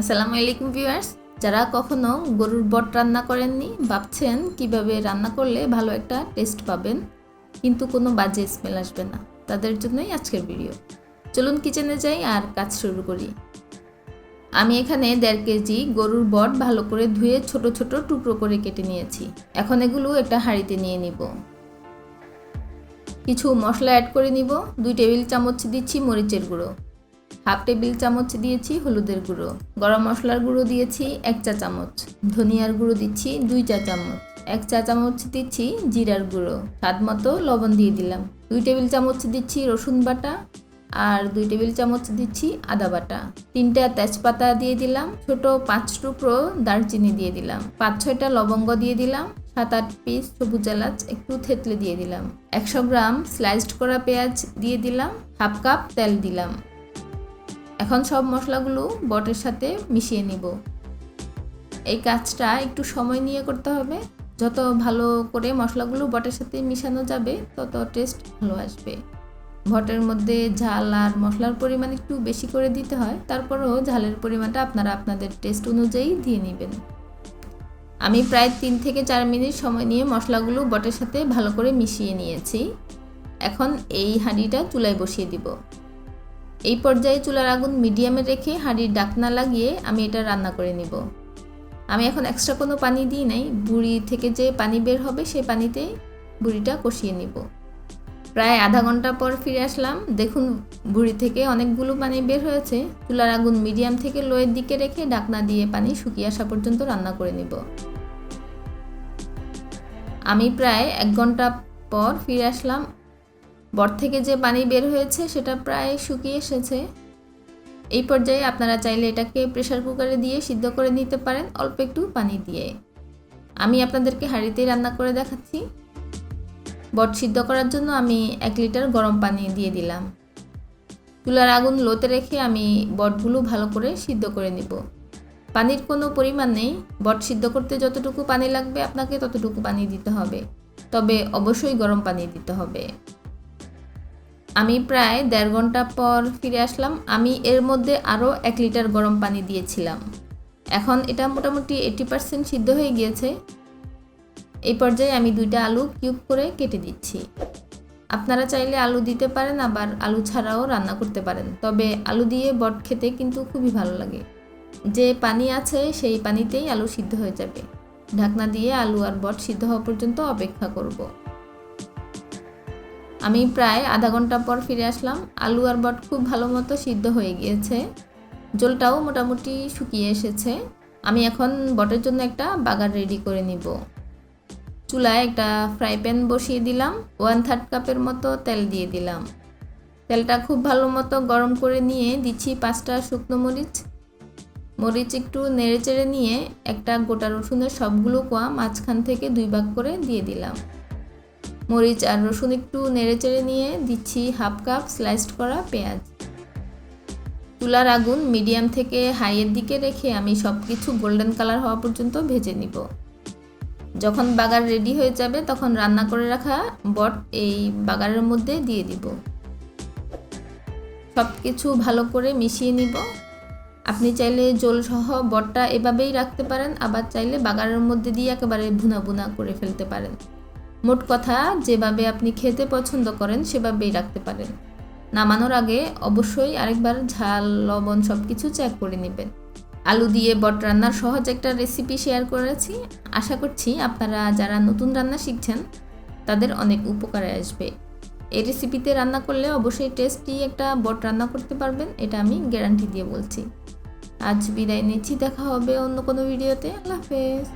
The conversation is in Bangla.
আসসালামু আলাইকুম ভিউয়ার্স। যারা কখনো গরুর বট রান্না করেননি, ভাবছেন কীভাবে রান্না করলে ভালো একটা টেস্ট পাবেন, কিন্তু কোনো বাজে স্মেল আসবে না। তাদের জন্যই আজকের ভিডিও চলুন কিচেনে যাই আর কাজ শুরু করি। আমি এখানে দেড় কেজি গরুর বট ভালো করে ধুয়ে ছোট ছোট টুকরো করে কেটে নিয়েছি। এখন এগুলো একটা হাঁড়িতে নিয়ে নিব। কিছু মশলা অ্যাড করে নিব। দুই টেবিল চামচ দিচ্ছি মরিচের গুঁড়ো। হাফ টেবিল চামচ দিয়েছি হলুদের গুঁড়ো, গরম মশলার গুঁড়ো দিয়েছি এক চা চামচ, ধনিয়ার গুঁড়ো দিচ্ছি দুই চা চামচ, এক চা চামচ দিচ্ছি জিরার গুঁড়ো, স্বাদ মতো লবণ দিয়ে দিলাম। দুই টেবিল চামচ দিচ্ছি রসুন বাটা আর দুই টেবিল চামচ দিচ্ছি আদা বাটা। তিনটা তেজপাতা দিয়ে দিলাম, ছোট পাঁচ টুকরো দারচিনি দিয়ে দিলাম, পাঁচ ছয়টা লবঙ্গ দিয়ে দিলাম, সাত আট পিস সবুজ এলাচ একটু থেতলে দিয়ে দিলাম, একশো গ্রাম স্লাইসড করা পেঁয়াজ দিয়ে দিলাম, হাফ কাপ তেল দিলাম। এখন সব মশলাগুলো বটের সাথে মিশিয়ে নিব। এই কাজটা একটু সময় নিয়ে করতে হবে। যত ভালো করে মশলাগুলো বটের সাথে মিশানো যাবে, তত টেস্ট ভালো আসবে। ভটের মধ্যে ঝাল আর মশলার পরিমাণ একটু বেশি করে দিতে হয়, তারপরেও ঝালের পরিমাণটা আপনারা আপনাদের টেস্ট অনুযায়ী দিয়ে নেবেন। আমি প্রায় তিন থেকে চার মিনিট সময় নিয়ে মশলাগুলো বটের সাথে ভালো করে মিশিয়ে নিয়েছি। এখন এই হাঁড়িটা চুলায় বসিয়ে দিব। এই পর্যায়ে চুলার আগুন মিডিয়ামে রেখে হাঁড়ির ডাকনা লাগিয়ে আমি এটা রান্না করে নিব। আমি এখন এক্সট্রা কোনো পানি দিই নাই, বুড়ি থেকে যে পানি বের হবে সেই পানিতে বুড়িটা কষিয়ে নিব। প্রায় আধা ঘণ্টা পর ফিরে আসলাম, দেখুন বুড়ি থেকে অনেকগুলো পানি বের হয়েছে। চুলার আগুন মিডিয়াম থেকে লোয়ের দিকে রেখে ডাকনা দিয়ে পানি শুকিয়ে আসা পর্যন্ত রান্না করে নিব। আমি প্রায় এক ঘণ্টা পর ফিরে আসলাম বর থেকে যে পানি বের হয়েছে সেটা প্রায় শুকিয়ে এসেছে। এই পর্যায়ে আপনারা চাইলে এটাকে প্রেশার কুকারে দিয়ে সিদ্ধ করে নিতে পারেন অল্প একটু পানি দিয়ে। আমি আপনাদেরকে হাঁড়িতেই রান্না করে দেখাচ্ছি। বট সিদ্ধ করার জন্য আমি এক লিটার গরম পানি দিয়ে দিলাম। চুলার আগুন লোতে রেখে আমি বটগুলো ভালো করে সিদ্ধ করে নিব। পানির কোনো পরিমাণ নেই। বট সিদ্ধ করতে যতটুকু পানি লাগবে আপনাকে ততটুকু পানি দিতে হবে। তবে অবশ্যই গরম পানি দিতে হবে। আমি প্রায় দেড় ঘণ্টা পর ফিরে আসলাম। আমি এর মধ্যে আরও এক লিটার গরম পানি দিয়েছিলাম। এখন এটা মোটামুটি এইটি পার্সেন্ট সিদ্ধ হয়ে গিয়েছে। এই পর্যায়ে আমি দুইটা আলু কিউব করে কেটে দিচ্ছি। আপনারা চাইলে আলু দিতে পারেন, আবার আলু ছাড়াও রান্না করতে পারেন। তবে আলু দিয়ে বট খেতে কিন্তু খুবই ভালো লাগে। যে পানি আছে, সেই পানিতেই আলু সিদ্ধ হয়ে যাবে। ঢাকনা দিয়ে আলু আর বট সিদ্ধ হওয়া পর্যন্ত অপেক্ষা করব। আমি প্রায় আধা ঘণ্টা পর ফিরে আসলাম। আলু আর বট খুব ভালো মতো সিদ্ধ হয়ে গিয়েছে। জলটাও মোটামুটি শুকিয়ে এসেছে। আমি এখন বটের জন্য একটা বাগার রেডি করে নিব। চুলায় একটা ফ্রাই প্যান বসিয়ে দিলাম। ওয়ান থার্ড কাপের মতো তেল দিয়ে দিলাম। তেলটা খুব ভালো মতো গরম করে নিয়ে দিচ্ছি পাঁচটা শুকনো মরিচ। মরিচ একটু নেড়ে চেড়ে নিয়ে একটা গোটা রসুনের সবগুলো কোয়া মাঝখান থেকে দুই ভাগ করে দিয়ে দিলাম। মরিচ আর রসুন একটু নেড়েচেড়ে নিয়ে দিচ্ছি হাফ কাপ স্লাইসড করা পেঁয়াজ। চুলার আগুন মিডিয়াম থেকে হাইয়ের দিকে রেখে আমি সব কিছু গোল্ডেন কালার হওয়া পর্যন্ত ভেজে নিব। যখন বাগার রেডি হয়ে যাবে তখন রান্না করে রাখা বট এই বাগারের মধ্যে দিয়ে দিব। সব কিছু ভালো করে মিশিয়ে নিব। আপনি চাইলে জলসহ বটটা এভাবেই রাখতে পারেন, আবার চাইলে বাগারের মধ্যে দিয়ে একেবারে ভুনা ভুনা করে ফেলতে পারেন। মোট কথা, যেভাবে আপনি খেতে পছন্দ করেন, সেভাবেই রাখতে পারেন। নামানোর আগে অবশ্যই আরেকবার ঝাল, লবণ সব কিছু চেক করে নেবেন। আলু দিয়ে বট রান্নার সহজ একটা রেসিপি শেয়ার করেছি। আশা করছি আপনারা যারা নতুন রান্না শিখছেন, তাদের অনেক উপকারে আসবে। এই রেসিপিতে রান্না করলে অবশ্যই টেস্টি একটা বট রান্না করতে পারবেন, এটা আমি গ্যারান্টি দিয়ে বলছি। আজ বিদায় নিচ্ছি, দেখা হবে অন্য কোনো ভিডিওতে আল্লাহ হাফেজ।